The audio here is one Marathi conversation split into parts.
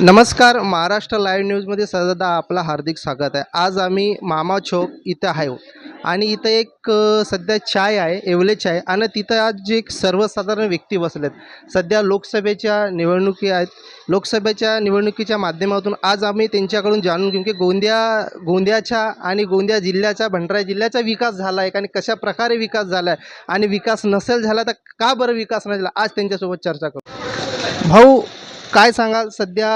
नमस्कार महाराष्ट्र लाईव्ह न्यूजमध्ये सदा आपला हार्दिक स्वागत आहे. आज आम्ही मामा चौक इथं आहे. आणि इथं एक सध्या चाय आहे येवले चाय. आणि तिथं आज जे एक सर्वसाधारण व्यक्ती बसलेत. सध्या लोकसभेच्या निवडणुकी आहेत. लोकसभेच्या निवडणुकीच्या माध्यमातून आज आम्ही त्यांच्याकडून जाणून घेऊ की गोंदिया गोंदियाच्या आणि गोंदिया जिल्ह्याचा भंडारा जिल्ह्याचा विकास झाला आहे आणि कशा प्रकारे विकास झाला आहे? आणि विकास नसेल झाला तर का बरं विकास नाही झाला? आज त्यांच्यासोबत चर्चा करू. भाऊ काय सांगाल? सध्या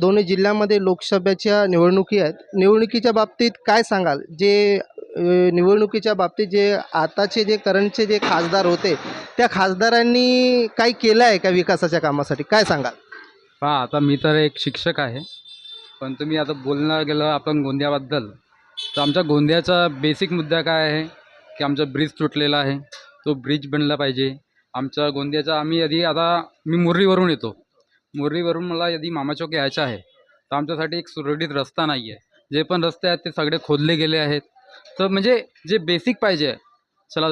दोन्ही जिल्ह्यामध्ये लोकसभेच्या निवडणुकी आहेत. निवडणुकीच्या बाबतीत काय सांगाल? जे निवडणुकीच्या बाबतीत जे आताचे जे करंटचे जे खासदार होते त्या खासदारांनी काही केलं आहे का विकासाच्या कामासाठी? काय सांगाल? पहा आता मी तर एक शिक्षक आहे. पण तुम्ही आता बोलणं गेलं आपण गोंदियाबद्दल. तर आमच्या गोंदियाचा बेसिक मुद्दा काय आहे? की आमचा ब्रिज तुटलेला आहे. तो ब्रिज बनला पाहिजे. आमच्या गोंदियाचा आम्ही आधी आता मी मुर्रीवरून येतो. मुर्रीवरून मला यदि मामा चौक यायचं आहे तर आमच्यासाठी एक सुरळीत रस्ता नाही आहे. जे पण रस्ते आहेत ते सगळे खोदले गेले आहेत. तर म्हणजे जे बेसिक पाहिजे चला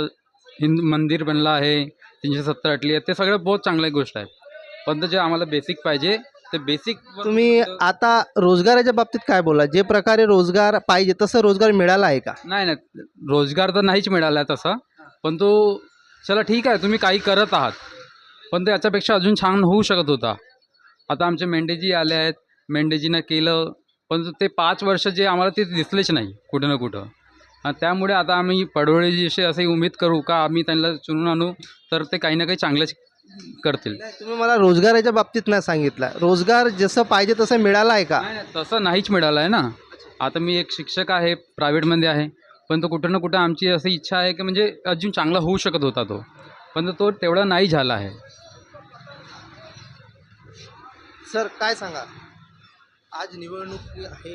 हिंदू मंदिर बनलं आहे तीनशे सत्तर अटली आहेत ते सगळं बहुत चांगल्या गोष्ट आहेत. पण जे आम्हाला बेसिक पाहिजे ते बेसिक तुम्ही आता रोजगाराच्या बाबतीत काय बोला? जे प्रकारे रोजगार पाहिजे तसं रोजगार मिळाला आहे का? नाही नाही. रोजगार तर नाहीच मिळाला आहे तसा. पण तो चला ठीक आहे तुम्ही काही करत आहात. पण ते याच्यापेक्षा अजून छान होऊ शकत होता. आता आमचे मेंढेजी आले आहेत. मेंढेजीनं केलं पण ते पाच वर्ष जे आम्हाला ते दिसलेच नाही कुठं ना कुठं. आणि त्यामुळे आता आम्ही पडवळेजी असे असे उमेद करू का आम्ही त्यांना चुनून आणू तर ते काही ना काही चांगलंच करतील. नाही, तुम्ही मला रोजगाराच्या बाबतीत नाही सांगितलं. रोजगार जसं पाहिजे तसं मिळाला आहे का? नाही नाही, तसं नाहीच मिळालं आहे ना. आता मी एक शिक्षक आहे प्रायव्हेटमध्ये आहे पण तो कुठं ना कुठं आमची अशी इच्छा आहे की म्हणजे अजून चांगला होऊ शकत होता तो. पण तो तेवढा नाही झाला आहे. सर काय सांगा? आज निवडणूक आहे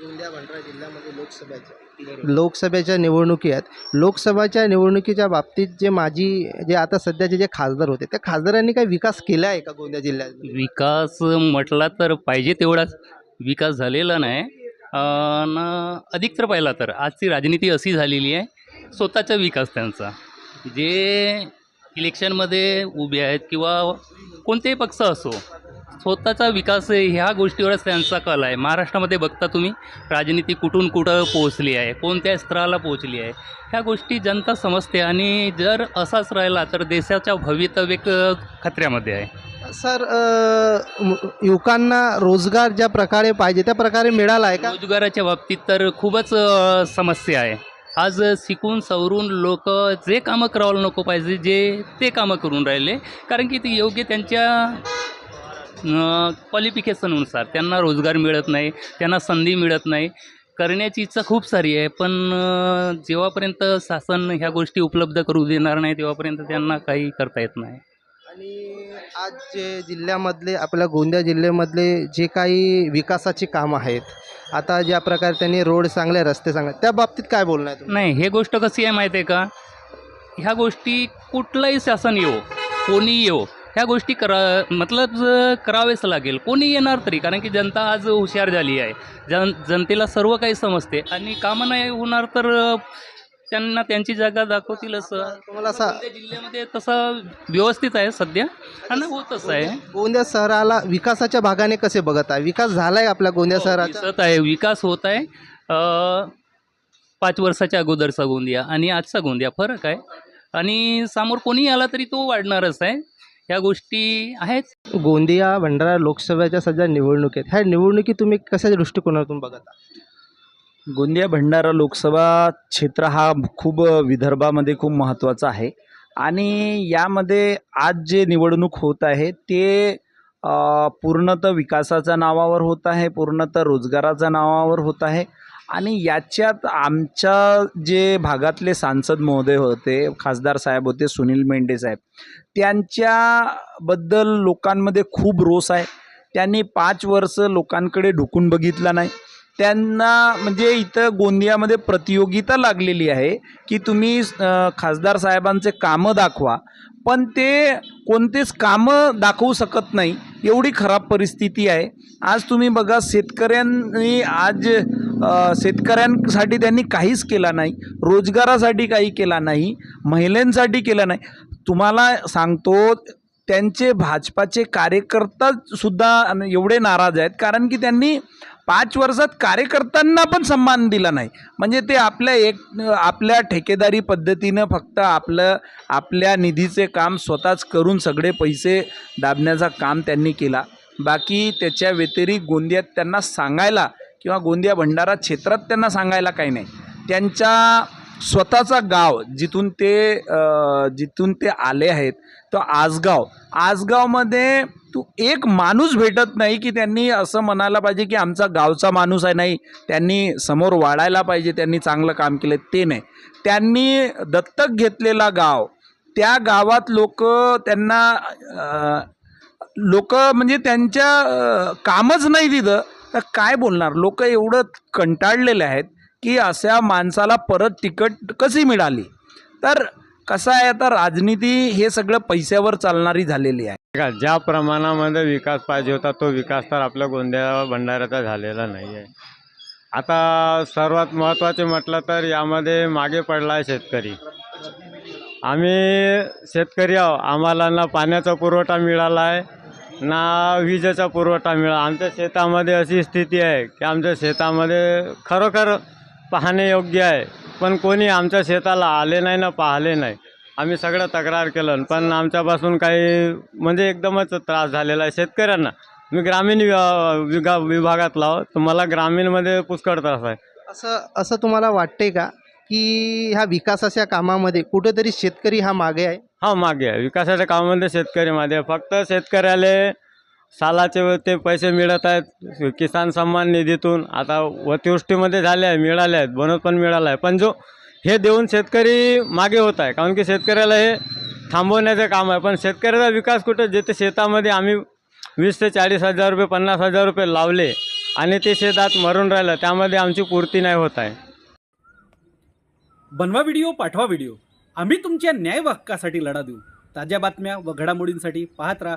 गोंदिया भंडारा जिल्ह्यामध्ये लोकसभेच्या. लोकसभेच्या निवडणुकी आहेत. लोकसभेच्या निवडणुकीच्या बाबतीत जे माजी जे आता सध्याचे जे खासदार होते त्या खासदारांनी काही विकास केला आहे का गोंदिया जिल्ह्यात विकास म्हटला तर पाहिजे तेवढाच. विकास झालेला नाही. न अधिक तर पाहिला तर. आजची राजनीती अशी झालेली आहे स्वतःचा विकास त्यांचा. जे इलेक्शनमध्ये उभे आहेत किंवा कोणतेही पक्ष असो स्वतःचा विकास ह्या गोष्टीवरच त्यांचा कल आहे. महाराष्ट्रामध्ये बघता तुम्ही राजनीती कुठून कुठं पोहोचली आहे कोणत्या स्तराला पोहोचली आहे ह्या गोष्टी जनता समजते. आणि जर असाच राहिला तर देशाच्या भवितव्य खतऱ्यामध्ये आहे. सर युवकांना रोजगार ज्या प्रकारे पाहिजे त्या प्रकारे मिळाला आहे का? रोजगाराच्या बाबतीत तर खूपच समस्या आहे. आज शिकून सवरून लोक जे कामं करायला नको पाहिजे जे ते कामं करून राहिले कारण की ते योग्य त्यांच्या क्वालिफिकेशननुसार त्यांना रोजगार मिळत नाही त्यांना संधी मिळत नाही. करण्याची इच्छा खूप सारी आहे पण जेव्हापर्यंत शासन ह्या गोष्टी उपलब्ध करू देणार नाही तेव्हापर्यंत त्यांना काही करता येत नाही. आणि आज जे जिल्ह्यामधले आपल्या गोंदिया जिल्ह्यामधले जे काही विकासाची कामं आहेत आता ज्या प्रकारे त्यांनी रोड चांगले रस्ते चांगले त्या बाबतीत काय बोलणं आहे तुम्ही? नाही हे गोष्ट कशी आहे माहिती आहे का? ह्या गोष्टी कुठलंही शासन येऊ कोणी येऊ ह्या गोष्टी करा मतलब करावेच लागेल. कोणी येणार तरी कारण की जनता आज हुशार झाली आहे. जन जनतेला सर्व काही समजते. आणि कामं नाही होणार तर त्यांना त्यांची जागा दाखवतीलच तुम्हाला असा जिल्ह्यामध्ये तसं व्यवस्थित आहे सध्या. आणि होतच आहे. गोंदिया शहराला विकासाच्या भागाने कसे बघत आहे? विकास झालाय आपल्या गोंदिया हो, शहराचा? दिसत आहे. विकास होत आहे. अ, पाच वर्षाच्या अगोदरचा गोंदिया आणि आजचा गोंदिया. फरक आहे. आणि समोर कोणी आला तरी तो वाढणारच आहे. ह्या गोष्टी आहेत? गोंदिया भंडारा लोकसभेच्या सध्या निवडणुकी आहेत. ह्या निवडणुकी तुम्ही कशा दृष्टिकोनातून बघता? आहात? गोंदिया भंडारा लोकसभा क्षेत्र हा खूप विदर्भामध्ये खूप महत्त्वाचा आहे. आणि यामध्ये आज जे निवडणूक होत आहे ते पूर्णतः विकासाच्या नावावर होत आहे पूर्णतः रोजगाराच्या नावावर होत आहे. आणि याच्यात आमच्या जे भागातले सांसद महोदय होते खासदार साहेब होते सुनील मेंढे साहेब त्यांच्याबद्दल लोकांमध्ये खूप रोष आहे. त्यांनी पाच वर्ष लोकांकडे ढुकून बघितला नाही. त्यांना म्हणजे इथं गोंदियामध्ये प्रतियोगिता लागलेली आहे की तुम्ही खासदार साहेबांचे कामं दाखवा. पण ते कोणतेच कामं दाखवू शकत नाही. एवढी खराब परिस्थिती आहे. आज तुम्ही बघा शेतकऱ्यांनी आज शेतकऱ्यांसाठी त्यांनी काहीच केला नाही. रोजगारासाठी काही केला नाही. महिलांसाठी केला नाही. तुम्हाला सांगतो त्यांचे भाजपाचे कार्यकर्ता सुद्धा एवढे नाराज आहेत. कारण की त्यांनी पाच वर्षात कार्यकर्त्यांना पण सन्मान दिला नाही. म्हणजे ते आपल्या एक आपल्या ठेकेदारी पद्धतीनं फक्त आपलं आपल्या निधीचे काम स्वतःच करून सगळे पैसे दाबण्याचा काम त्यांनी केला. बाकी त्याच्या व्यतिरिक्त गोंदियात त्यांना सांगायला किंवा गोंदिया भंडारा क्षेत्रात त्यांना सांगायला काही नाही. त्यांच्या स्वतःचा गाव जिथून ते जिथून ते आले आहेत तर आसगाव. आसगावमध्ये तू एक माणूस भेटत नाही की त्यांनी असं म्हणायला पाहिजे की आमचा गावचा माणूस आहे नाही त्यांनी समोर वाढायला पाहिजे त्यांनी चांगलं काम केलं ते नाही. त्यांनी दत्तक घेतलेला गाव त्या गावात लोक त्यांना लोक म्हणजे त्यांच्या कामच नाही तिथं. तर काय बोलणार? लोक एवढं कंटाळलेले आहेत की अशा माणसाला परत तिकट कशी मिळाली? तर कसं आहे आता राजनीती हे सगळं पैशावर चालणारी झालेली आहे? का ज्या प्रमाणामध्ये विकास पाहिजे होता तो विकास तर आपल्या गोंदिया भंडाऱ्याचा झालेला नाही आहे आता सर्वात महत्त्वाचे म्हटलं तर यामध्ये मागे पडला आहे शेतकरी. आम्ही शेतकरी आहो आम्हाला ना पाण्याचा पुरवठा मिळाला आहे ना विजेचा पुरवठा मिळाला. आमच्या शेतामध्ये अशी स्थिती आहे की आमच्या शेतामध्ये खरोखर पाहणे योग्य आहे. पण कोणी आमच्या शेताला आले नाही ना पाहिले नाही. आम्ही सगळं तक्रार केलं. पण आमच्यापासून काही म्हणजे एकदमच त्रास झालेला आहे शेतकऱ्यांना. मी ग्रामीण विभा विगा विभागातला आहो. तर मला ग्रामीणमध्ये पुष्कळ त्रास आहे. असं असं तुम्हाला वाटते का की ह्या विकासाच्या कामामध्ये कुठेतरी शेतकरी हा मागे आहे? हा मागे आहे. विकासाच्या कामामध्ये शेतकरी मागे आहे. फक्त शेतकऱ्याला सालाचे ते पैसे मिळत आहेत. किसान सन्मान निधीतून आता अतिवृष्टीमध्ये झाले आहे मिळाले आहेत बनत पण मिळाला आहे. पण जो हे देऊन शेतकरी मागे होत आहे कारण की शेतकऱ्याला हे थांबवण्याचं काम आहे. पण शेतकऱ्याचा विकास कुठं? जिथे शेतामध्ये आम्ही वीस ते चाळीस हजार रुपये पन्नास हजार रुपये लावले आणि ते शेतात मरून राहिलं त्यामध्ये आमची पूर्ती नाही होत आहे. बनवा व्हिडिओ पाठवा व्हिडिओ. आम्ही तुमच्या न्याय हक्कासाठी लढा देऊ. ताज्या बातम्या व घडामोडींसाठी पाहत राहा